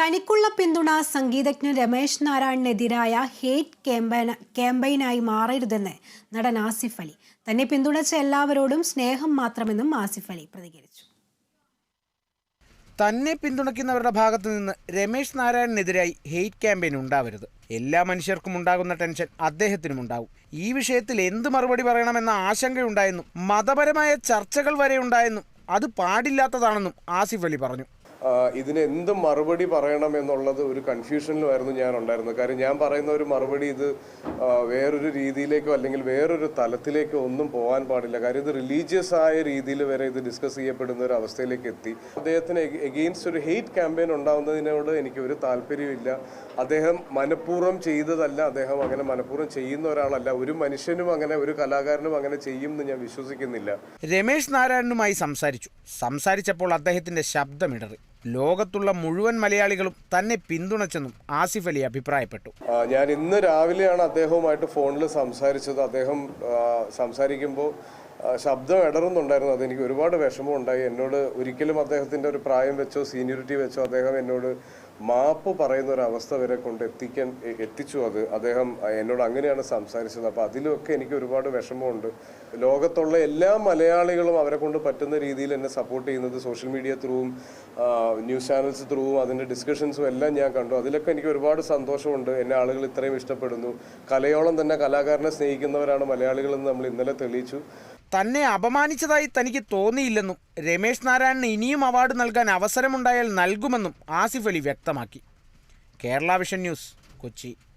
തനിക്കുള്ള പിന്തുണ സംഗീതജ്ഞൻ രമേശ് നാരായണനെതിരായ ഹേറ്റ് ക്യാമ്പയിന ക്യാമ്പയിനായി മാറരുതെന്ന് നടൻ ആസിഫ് അലി. തന്നെ പിന്തുണച്ച എല്ലാവരോടും സ്നേഹം മാത്രമെന്നും ആസിഫ് അലി പ്രതികരിച്ചു. തന്നെ പിന്തുണയ്ക്കുന്നവരുടെ ഭാഗത്തു നിന്ന് രമേശ് നാരായണനെതിരായി ഹെയ്റ്റ് ക്യാമ്പയിൻ ഉണ്ടാവരുത്. എല്ലാ മനുഷ്യർക്കും ഉണ്ടാകുന്ന ടെൻഷൻ അദ്ദേഹത്തിനും ഉണ്ടാവും ഈ വിഷയത്തിൽ എന്ത് മറുപടി പറയണമെന്ന ആശങ്കയുണ്ടായെന്നും മതപരമായ ചർച്ചകൾ വരെ ഉണ്ടായെന്നും അത് പാടില്ലാത്തതാണെന്നും ആസിഫ് അലി പറഞ്ഞു. ഇതിന് എന്ത് മറുപടി പറയണം എന്നുള്ളത് ഒരു കൺഫ്യൂഷനിലുമായിരുന്നു ഞാൻ ഉണ്ടായിരുന്നത് കാര്യം ഞാൻ പറയുന്ന ഒരു മറുപടി ഇത് വേറൊരു രീതിയിലേക്കോ അല്ലെങ്കിൽ വേറൊരു തലത്തിലേക്കോ ഒന്നും പോകാൻ പാടില്ല. കാര്യം ഇത് റിലീജിയസ് ആയ രീതിയിൽ വരെ ഇത് ഡിസ്കസ് ചെയ്യപ്പെടുന്ന ഒരു അവസ്ഥയിലേക്ക് എത്തി. അദ്ദേഹത്തിന് എഗെയിൻസ്റ്റ് ഒരു ഹെയ്റ്റ് ക്യാമ്പയിൻ ഉണ്ടാവുന്നതിനോട് എനിക്ക് ഒരു താല്പര്യമില്ല അദ്ദേഹം മനഃപൂർവം ചെയ്തതല്ല അദ്ദേഹം അങ്ങനെ മനഃപൂർവം ചെയ്യുന്ന ഒരാളല്ല. ഒരു മനുഷ്യനും അങ്ങനെ ഒരു കലാകാരനും അങ്ങനെ ചെയ്യും എന്ന് ഞാൻ വിശ്വസിക്കുന്നില്ല. രമേശ് നാരായണനുമായി സംസാരിച്ചു. സംസാരിച്ചപ്പോൾ അദ്ദേഹത്തിന്റെ ശബ്ദമിടറി ലോകത്തുള്ള മുഴുവൻ മലയാളികളും തന്നെ പിന്തുണച്ചെന്നും ആസിഫ് അലി അഭിപ്രായപ്പെട്ടു. ഞാൻ ഇന്ന് രാവിലെയാണ് അദ്ദേഹവുമായിട്ട് ഫോണിൽ സംസാരിച്ചത്. അദ്ദേഹം സംസാരിക്കുമ്പോൾ ശബ്ദം ഇടറുന്നുണ്ടായിരുന്നു. അത് എനിക്ക് ഒരുപാട് വിഷമം ഉണ്ടായി. എന്നോട് ഒരിക്കലും അദ്ദേഹത്തിന്റെ ഒരു പ്രായം വെച്ചോ സീനിയോറിറ്റി വെച്ചോ അദ്ദേഹം എന്നോട് മാപ്പ് പറയുന്ന ഒരു അവസ്ഥ വരെ കൊണ്ട് എത്തിക്കാൻ എത്തിച്ചു. അത് അദ്ദേഹം എന്നോട് അങ്ങനെയാണ് സംസാരിച്ചത്. അപ്പോൾ അതിലൊക്കെ എനിക്ക് ഒരുപാട് വിഷമമുണ്ട്. ലോകത്തുള്ള എല്ലാ മലയാളികളും അവരെ കൊണ്ട് പറ്റുന്ന രീതിയിൽ എന്നെ സപ്പോർട്ട് ചെയ്യുന്നത് സോഷ്യൽ മീഡിയ ത്രൂവും ന്യൂസ് ചാനൽസ് ത്രൂവും അതിന്റെ ഡിസ്കഷൻസും എല്ലാം ഞാൻ കണ്ടു. അതിലൊക്കെ എനിക്ക് ഒരുപാട് സന്തോഷമുണ്ട്. എന്നെ ആളുകൾ ഇത്രയും ഇഷ്ടപ്പെടുന്നു. കലയോളം തന്നെ കലാകാരനെ സ്നേഹിക്കുന്നവരാണ് മലയാളികളെന്ന് നമ്മൾ ഇന്നലെ തെളിയിച്ചു. തന്നെ അപമാനിച്ചതായി തനിക്ക് തോന്നിയില്ലെന്നും രമേശ് നാരായണന് ഇനിയും അവാർഡ് നൽകാൻ അവസരമുണ്ടായാൽ നൽകുമെന്നും ആസിഫ് അലി വ്യക്തമാക്കി. Kerala vision news Kochi.